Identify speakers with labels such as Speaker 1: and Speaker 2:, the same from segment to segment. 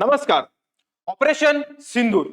Speaker 1: नमस्कार. ऑपरेशन सिंदूर.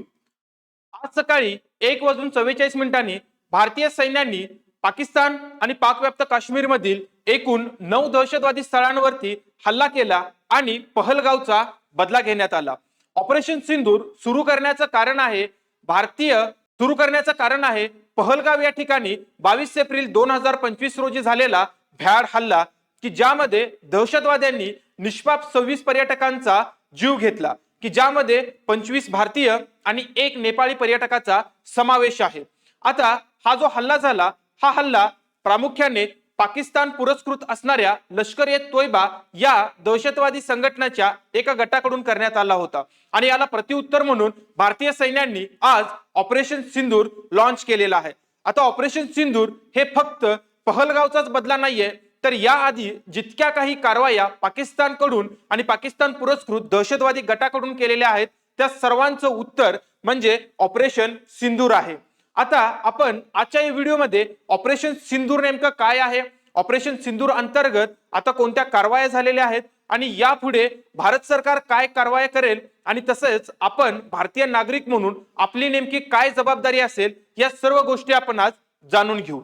Speaker 1: आज सकाळी एक वाजून चव्वेचाळीस मिनिटांनी भारतीय सैन्यांनी पाकिस्तान आणि पाकव्याप्त काश्मीरमधील एकूण नऊ दहशतवादी स्थळांवरती हल्ला केला आणि पहलगावचा बदला घेण्यात आला. ऑपरेशन सिंदूर सुरू करण्याचं कारण आहे भारतीय सुरू करण्याचं कारण आहे पहलगाव या ठिकाणी बावीस एप्रिल दोन हजार पंचवीस रोजी झालेला भ्याड हल्ला की ज्यामध्ये दहशतवाद्यांनी निष्पाप सव्वीस पर्यटकांचा जीव घेतला. की ज्यामध्ये पंचवीस भारतीय आणि एक नेपाळी पर्यटकाचा समावेश आहे. आता हा जो हल्ला झाला हा हल्ला प्रामुख्याने पाकिस्तान पुरस्कृत असणाऱ्या लष्कर ए तोयबा या दहशतवादी संघटनेच्या एका गटाकडून करण्यात आला होता. आणि याला प्रत्युत्तर म्हणून भारतीय सैन्यांनी आज ऑपरेशन सिंदूर लॉन्च केलेला आहे. आता ऑपरेशन सिंदूर हे फक्त पहलगावचाच बदला नाहीये तर याआधी जितक्या काही कारवाया पाकिस्तानकडून आणि पाकिस्तान पुरस्कृत दहशतवादी गटाकडून केलेल्या आहेत त्या सर्वांचं उत्तर म्हणजे ऑपरेशन सिंदूर आहे. आता आपण आजच्या या व्हिडिओमध्ये ऑपरेशन सिंदूर नेमकं काय आहे? ऑपरेशन सिंदूर अंतर्गत आता कोणत्या कारवाया झालेल्या आहेत? आणि यापुढे भारत सरकार काय कारवाया करेल? आणि तसंच आपण भारतीय नागरिक म्हणून आपली नेमकी काय जबाबदारी असेल? या सर्व गोष्टी आपण आज जाणून घेऊ.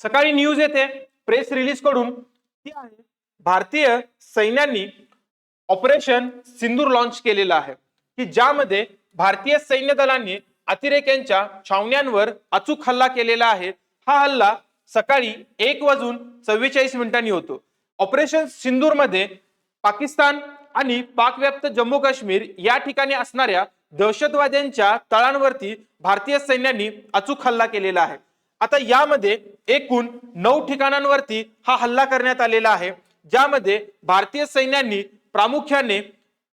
Speaker 1: सकाळी न्यूज येते. प्रेस रिलीजकडून ती आहे. भारतीय सैन्यांनी ऑपरेशन सिंदूर लॉन्च केलेलं आहे. की ज्यामध्ये भारतीय सैन्य दलांनी अतिरेक्यांच्या छावण्यांवर अचूक हल्ला केलेला आहे. हा हल्ला सकाळी एक वाजून चव्वेचाळीस मिनिटांनी होतो. ऑपरेशन सिंदूरमध्ये पाकिस्तान आणि पाकव्याप्त जम्मू काश्मीर या ठिकाणी असणाऱ्या दहशतवाद्यांच्या तळांवरती भारतीय सैन्यांनी अचूक हल्ला केलेला आहे. आता यामध्ये एकूण नऊ ठिकाणांवरती हा हल्ला करण्यात आलेला आहे ज्यामध्ये भारतीय सैन्यांनी प्रामुख्याने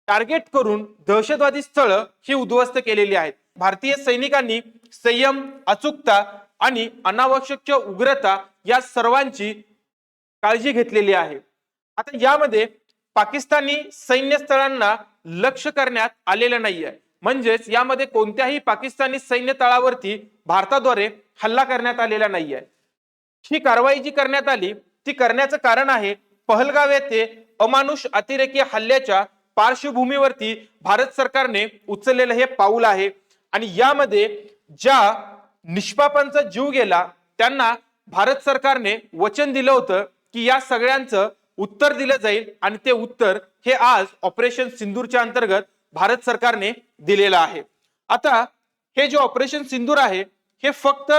Speaker 1: टार्गेट करून दहशतवादी स्थळ ही उद्ध्वस्त केलेली आहेत. भारतीय सैनिकांनी संयम अचूकता आणि अनावश्यक उग्रता या सर्वांची काळजी घेतलेली आहे. आता यामध्ये पाकिस्तानी सैन्य स्थळांना लक्ष करण्यात आलेलं नाही आहे म्हणजेच यामध्ये कोणत्याही पाकिस्तानी सैन्य तळावरती भारताद्वारे हल्ला करण्यात आलेला नाहीये. ही कारवाई जी करण्यात आली ती करण्याचं कारण आहे पहलगाव येथे अमानुष अतिरेकी हल्ल्याच्या पार्श्वभूमीवरती भारत सरकारने उचललेलं हे पाऊल आहे. आणि यामध्ये ज्या निष्पापांचा जीव गेला त्यांना भारत सरकारने वचन दिलं होतं की या सगळ्यांचं उत्तर दिलं जाईल. आणि ते उत्तर हे आज ऑपरेशन सिंदूरच्या अंतर्गत भारत सरकारने दिलेलं आहे. आता हे जे ऑपरेशन सिंदूर आहे हे फक्त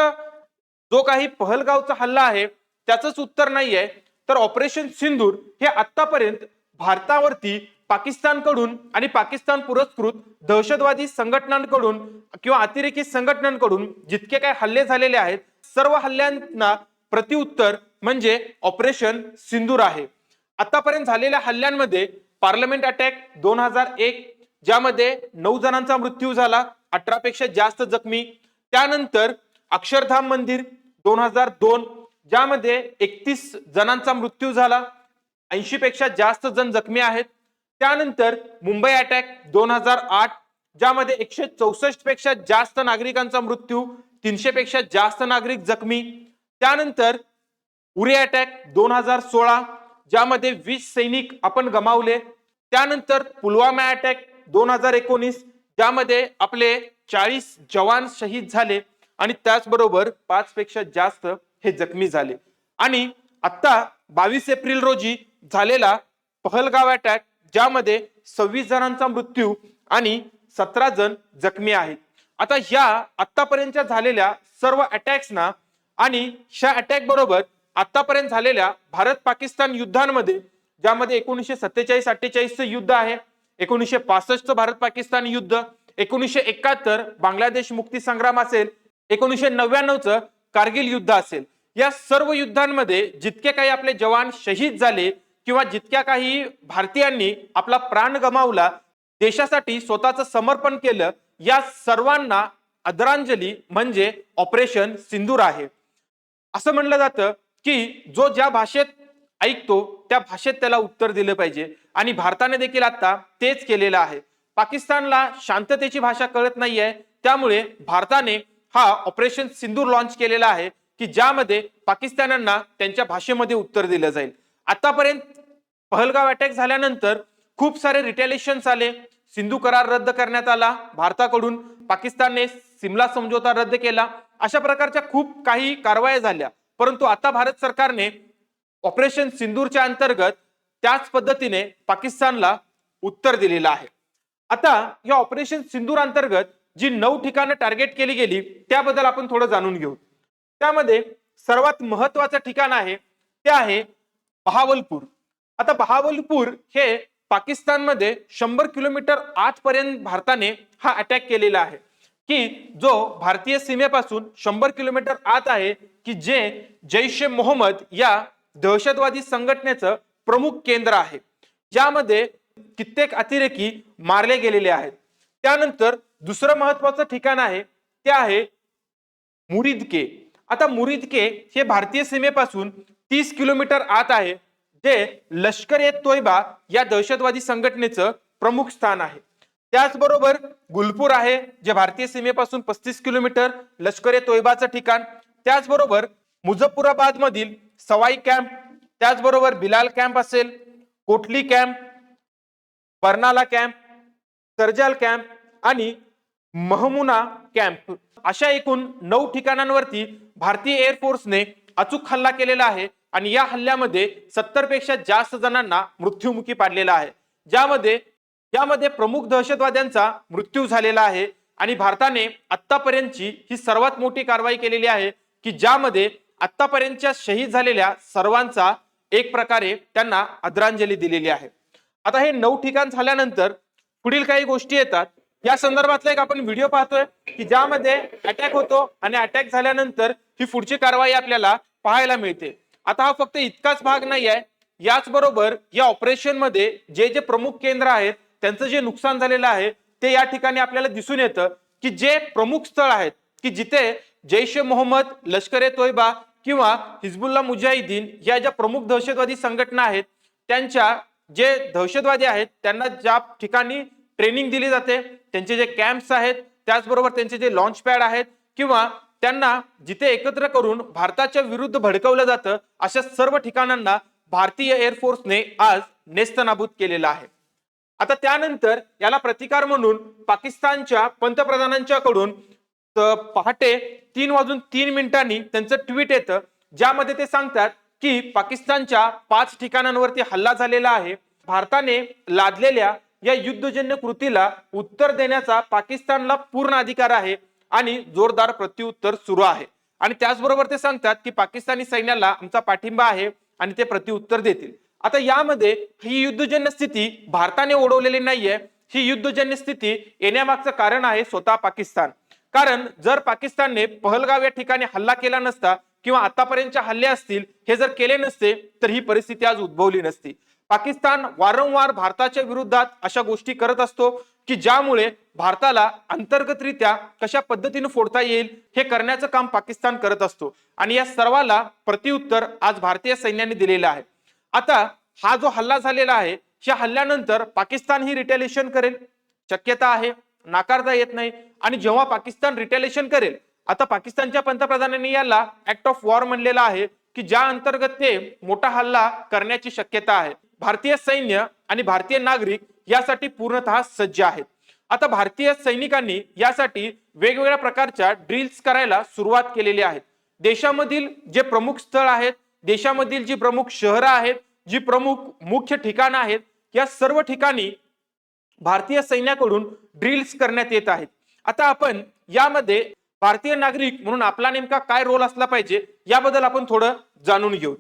Speaker 1: जो काही पहलगावचा हल्ला आहे त्याचंच उत्तर नाहीये. तर ऑपरेशन सिंदूर हे आतापर्यंत भारतावरती पाकिस्तानकडून आणि पाकिस्तान पुरस्कृत दहशतवादी संघटनांकडून किंवा अतिरेकी संघटनांकडून जितके काही हल्ले झालेले आहेत सर्व हल्ल्यांना प्रतिउत्तर म्हणजे ऑपरेशन सिंदूर आहे. आतापर्यंत झालेल्या हल्ल्यांमध्ये पार्लमेंट अटॅक दोन हजार एक ज्यामध्ये नऊ जणांचा मृत्यू झाला अठरा पेक्षा जास्त जखमी. त्यानंतर अक्षरधाम मंदिर दोन हजार दोन ज्यामध्ये एकतीस जणांचा मृत्यू झाला ऐंशी पेक्षा जास्त जण जखमी आहेत. त्यानंतर मुंबई अटॅक दोन हजार आठ ज्यामध्ये एकशे चौसष्टपेक्षा जास्त नागरिकांचा मृत्यू तीनशे पेक्षा जास्त नागरिक जखमी. त्यानंतर उरी अटॅक दोन हजार सोळा ज्यामध्ये वीस सैनिक आपण गमावले. त्यानंतर पुलवामा अटॅक दोन हजार एकोणीस ज्यामध्ये आपले चाळीस जवान शहीद झाले आणि त्याचबरोबर पाच पेक्षा जास्त हे जखमी झाले. आणि आत्ता बावीस एप्रिल रोजी झालेला पहलगाव अटॅक ज्यामध्ये सव्वीस जणांचा मृत्यू आणि सतरा जण जखमी आहेत. आता ह्या आतापर्यंतच्या झालेल्या सर्व अटॅक्सना आणि ह्या अटॅक बरोबर आतापर्यंत झालेल्या भारत पाकिस्तान युद्धांमध्ये ज्यामध्ये एकोणीसशे सत्तेचाळीस अठ्ठेचाळीसचं युद्ध आहे एकोणीसशे पासष्टचं भारत पाकिस्तान युद्ध एकोणीसशे एकाहत्तर बांगलादेश मुक्ती संग्राम असेल एकोणीसशे नव्याण्णवचं कारगिल युद्ध असेल. या सर्व युद्धांमध्ये जितके काही आपले जवान शहीद झाले किंवा जितक्या काही भारतीयांनी आपला प्राण गमावला देशासाठी स्वतःचं समर्पण केलं या सर्वांना आदरांजली म्हणजे ऑपरेशन सिंदूर आहे. असं म्हणलं जातं की जो ज्या भाषेत ऐकतो त्या भाषेत त्याला उत्तर दिलं पाहिजे. आणि भारताने देखील आता तेच केलेलं आहे. पाकिस्तानला शांततेची भाषा कळत नाहीये. त्यामुळे भारताने हा ऑपरेशन सिंदूर लॉन्च केलेला आहे की ज्यामध्ये पाकिस्तानांना त्यांच्या भाषेमध्ये उत्तर दिलं जाईल. आतापर्यंत पहलगाव अटॅक झाल्यानंतर खूप सारे रिटॅलिएशन्स आले. सिंधू करार रद्द करण्यात आला. भारताकडून पाकिस्तानने सिमला समझोता रद्द केला. अशा प्रकारच्या खूप काही कारवाया झाल्या. परंतु आता भारत सरकारने ऑपरेशन सिंदूरच्या अंतर्गत त्याच पद्धतीने पाकिस्तानला उत्तर दिलेलं आहे. आता या ऑपरेशन सिंदूर अंतर्गत जी नऊ ठिकाणं टार्गेट केली गेली त्याबद्दल आपण थोडं जाणून घेऊ. त्यामध्ये सर्वात महत्वाचं ठिकाण आहे ते आहे बहावलपूर. आता बहावलपूर हे पाकिस्तानमध्ये शंभर किलोमीटर आजपर्यंत भारताने हा अटॅक केलेला आहे. की जो भारतीय सीमेपासून शंभर किलोमीटर आत आहे की जे जैश ए मोहम्मद या दहशतवादी संघटनेचं प्रमुख केंद्र आहे ज्यामध्ये कित्येक अतिरेकी मारले गेलेले आहेत. त्यानंतर दुसरं महत्वाचं ठिकाण आहे ते आहे मुरिदके. आता मुरिदके हे भारतीय सीमेपासून तीस किलोमीटर आत आहे जे लष्कर ए तोयबा या दहशतवादी संघटनेचं प्रमुख स्थान आहे. त्याचबरोबर गुलपूर आहे जे भारतीय सीमेपासून पस्तीस किलोमीटर लष्कर ए तोयबाचं ठिकाण. त्याचबरोबर मुझफ्फराबाद मधील सवाई कॅम्प त्याचबरोबर बिलाल कॅम्प असेल Kotli camp Barnala camp Sarjal camp आणि महमुना कॅम्प. अशा एकूण नऊ ठिकाणांवरती भारतीय एअरफोर्सने अचूक हल्ला केलेला आहे आणि या हल्ल्यामध्ये सत्तरपेक्षा जास्त जणांना मृत्युमुखी पाडलेला आहे. ज्यामध्ये यामध्ये प्रमुख दहशतवाद्यांचा मृत्यू झालेला आहे आणि भारताने आतापर्यंतची ही सर्वात मोठी कारवाई केलेली आहे की ज्यामध्ये आतापर्यंतच्या शहीद झालेल्या सर्वांचा एक प्रकारे त्यांना आदरांजली दिलेली आहे. आता हे नऊ ठिकाण झाल्यानंतर पुढील काही गोष्टी येतात. या संदर्भातला एक आपण व्हिडिओ पाहतोय की ज्यामध्ये अटॅक होतो आणि अटॅक झाल्यानंतर ही पुढची कारवाई आपल्याला पाहायला मिळते. आता हा फक्त इतकाच भाग नाही आहे याचबरोबर या ऑपरेशनमध्ये जे जे प्रमुख केंद्र आहेत त्यांचं जे नुकसान झालेलं आहे ते या ठिकाणी आपल्याला दिसून येतं की जे प्रमुख स्थळ आहेत की जिथे जैश ए मोहम्मद लष्कर ए तोयबा किंवा हिजबुल्ला मुजाहिदीन या ज्या प्रमुख दहशतवादी संघटना आहेत त्यांच्या जे दहशतवादी आहेत त्यांना ज्या ठिकाणी ट्रेनिंग दिली जाते त्यांचे जे कॅम्प्स आहेत त्याचबरोबर त्यांचे जे लॉन्च पॅड आहेत किंवा त्यांना जिथे एकत्र करून भारताच्या विरुद्ध भडकवलं जातं अशा सर्व ठिकाणांना भारतीय एअरफोर्सने आज नेस्तनाबूत केलेलं आहे. आता त्यानंतर याला प्रतिकार म्हणून पाकिस्तानच्या पंतप्रधानांच्याकडून पहाटे तीन वाजून तीन मिनिटांनी त्यांचं ट्विट येतं ज्यामध्ये ते सांगतात की पाकिस्तानच्या पाच ठिकाणांवरती हल्ला झालेला आहे. भारताने लादलेल्या या युद्धजन्य कृतीला उत्तर देण्याचा पाकिस्तानला पूर्ण अधिकार आहे आणि जोरदार प्रत्युत्तर सुरू आहे. आणि त्याचबरोबर ते सांगतात की पाकिस्तानी सैन्याला आमचा पाठिंबा आहे आणि ते प्रत्युत्तर देतील. आता यामध्ये ही युद्धजन्य स्थिती भारताने ओढवलेली नाहीये. ही युद्धजन्य स्थिती येण्यामागचं कारण आहे स्वतः पाकिस्तान. कारण जर पाकिस्तानने पहलगाव या ठिकाणी हल्ला केला नसता किंवा आतापर्यंतचे हल्ले असतील हे जर केले नसते तर ही परिस्थिती आज उद्भवली नसती. पाकिस्तान वारंवार भारताच्या विरोधात अशा गोष्टी करत असतो की ज्यामुळे भारताला अंतर्गतरित्या कशा पद्धतीने फोडता येईल हे करण्याचं काम पाकिस्तान करत असतो. आणि या सर्वाला प्रतिउत्तर आज भारतीय सैन्याने दिलेलं आहे. आता हा जो हल्ला झालेला आहे या हल्ल्यानंतर पाकिस्तान ही रिटॅलिएशन करेल? शक्यता आहे. नाकारता येत नाही. आणि जेव्हा पाकिस्तान रिटेलिएशन करेल आता पाकिस्तानच्या पंतप्रधानांनी याला ऍक्ट ऑफ वॉर म्हणलेला आहे की ज्या अंतर्गत ते मोठा हल्ला करण्याची शक्यता आहे. भारतीय सैन्य आणि भारतीय नागरिक यासाठी पूर्णतः सज्ज आहेत. आता भारतीय सैनिकांनी यासाठी वेगवेगळ्या प्रकारच्या ड्रिल्स करायला सुरुवात केलेली आहे देशामधील जे प्रमुख स्थळ आहेत देशामधील जी प्रमुख शहरं आहेत जी प्रमुख मुख्य ठिकाणं आहेत या सर्व ठिकाणी भारतीय सैन्याकडून ड्रिल्स करण्यात येत आहेत. आता आपण यामध्ये भारतीय नागरिक म्हणून आपला नेमका काय रोल असला पाहिजे याबद्दल आपण थोडं जाणून घेऊ.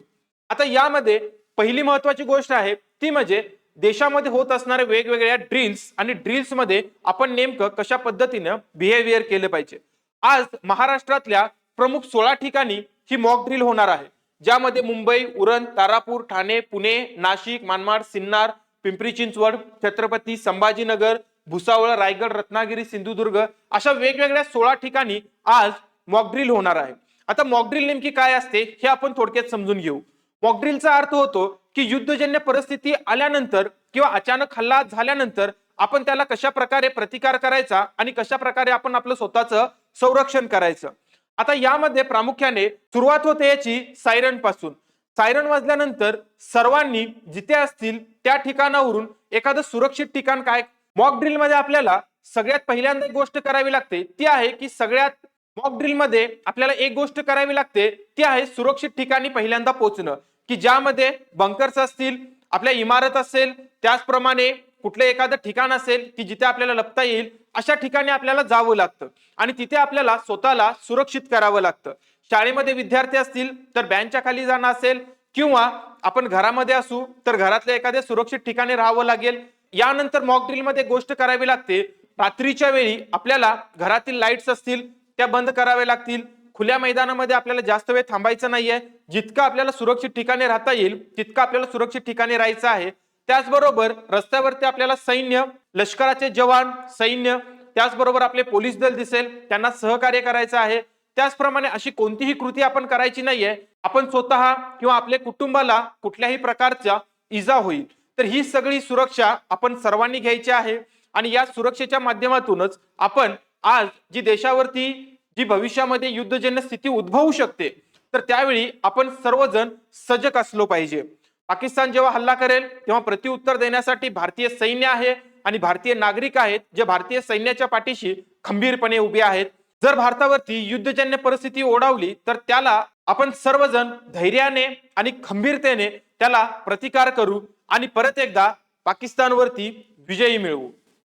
Speaker 1: आता यामध्ये पहिली महत्वाची गोष्ट आहे ती म्हणजे देशामध्ये होत असणाऱ्या वेगवेगळ्या ड्रिल्स आणि ड्रिल्समध्ये आपण नेमकं कशा पद्धतीनं बिहेवियर केलं पाहिजे. आज महाराष्ट्रातल्या प्रमुख सोळा ठिकाणी ही मॉक ड्रिल होणार आहे. ज्यामध्ये मुंबई उरण तारापूर ठाणे पुणे नाशिक मानमाड सिन्नार पिंपरी चिंचवड छत्रपती संभाजीनगर भुसावळ रायगड रत्नागिरी सिंधुदुर्ग अशा वेगवेगळ्या सोळा ठिकाणी आज मॉकड्रिल होणार आहे. आता मॉकड्रिल नेमकी काय असते हे आपण थोडक्यात समजून घेऊ. मॉकड्रिलचा अर्थ होतो की युद्धजन्य परिस्थिती आल्यानंतर किंवा अचानक हल्ला झाल्यानंतर आपण त्याला कशा प्रकारे प्रतिकार करायचा आणि कशा प्रकारे आपण आपलं स्वतःचं संरक्षण करायचं. आता यामध्ये प्रामुख्याने सुरुवात होते याची सायरनपासून. सायरन वाजल्यानंतर सर्वांनी जिथे असतील त्या ठिकाणावरून एखादं सुरक्षित ठिकाण काय? मॉक ड्रिलमध्ये आपल्याला सगळ्यात पहिल्यांदा एक गोष्ट करावी लागते ती आहे की सगळ्यात मॉक ड्रिलमध्ये आपल्याला एक गोष्ट करावी लागते ती आहे सुरक्षित ठिकाणी पहिल्यांदा पोहोचणं. की ज्यामध्ये बंकर्स असतील आपल्या इमारत असेल त्याचप्रमाणे कुठलं एखादं ठिकाण असेल की जिथे आपल्याला लपता येईल अशा ठिकाणी आपल्याला जावं लागतं. आणि तिथे आपल्याला स्वतःला सुरक्षित करावं लागतं. शाळेमध्ये विद्यार्थी असतील तर बँचच्या खाली जाणं असेल किंवा आपण घरामध्ये असू तर घरातल्या एखाद्या सुरक्षित ठिकाणी राहावं लागेल. यानंतर मॉक ड्रिलमध्ये गोष्ट करावी लागते. रात्रीच्या वेळी आपल्याला घरातील लाईट्स असतील त्या बंद कराव्या लागतील. खुल्या मैदानामध्ये आपल्याला जास्त वेळ थांबायचं नाहीये. जितकं आपल्याला सुरक्षित ठिकाणी राहता येईल तितकं आपल्याला सुरक्षित ठिकाणी राहायचं आहे. त्याचबरोबर रस्त्यावरती आपल्याला सैन्य लष्कराचे जवान सैन्य त्याचबरोबर आपले पोलीस दल दिसेल त्यांना सहकार्य करायचं आहे. त्याचप्रमाणे अशी कोणतीही कृती आपण करायची नाहीये. आपण स्वतः किंवा आपल्या कुटुंबाला कुठल्याही प्रकारचा इजा होईल. तर ही सगळी सुरक्षा आपण सर्वांनी घ्यायची आहे आणि या सुरक्षेच्या माध्यमातूनच आपण आज जी देशावरती जी भविष्यामध्ये युद्धजन्य स्थिती उद्भवू शकते तर त्यावेळी आपण सर्वजण सजग असलो पाहिजे. पाकिस्तान जेव्हा हल्ला करेल तेव्हा प्रत्युत्तर देण्यासाठी भारतीय सैन्य आहे आणि भारतीय नागरिक आहेत जे भारतीय सैन्याच्या पाठीशी खंबीरपणे उभे आहेत. जर भारतावरती युद्धजन्य परिस्थिती ओढावली तर त्याला आपण सर्वजण धैर्याने आणि खंबीरतेने त्याला प्रतिकार करू आणि परत एकदा पाकिस्तानवरती विजयी मिळवू.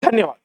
Speaker 1: धन्यवाद.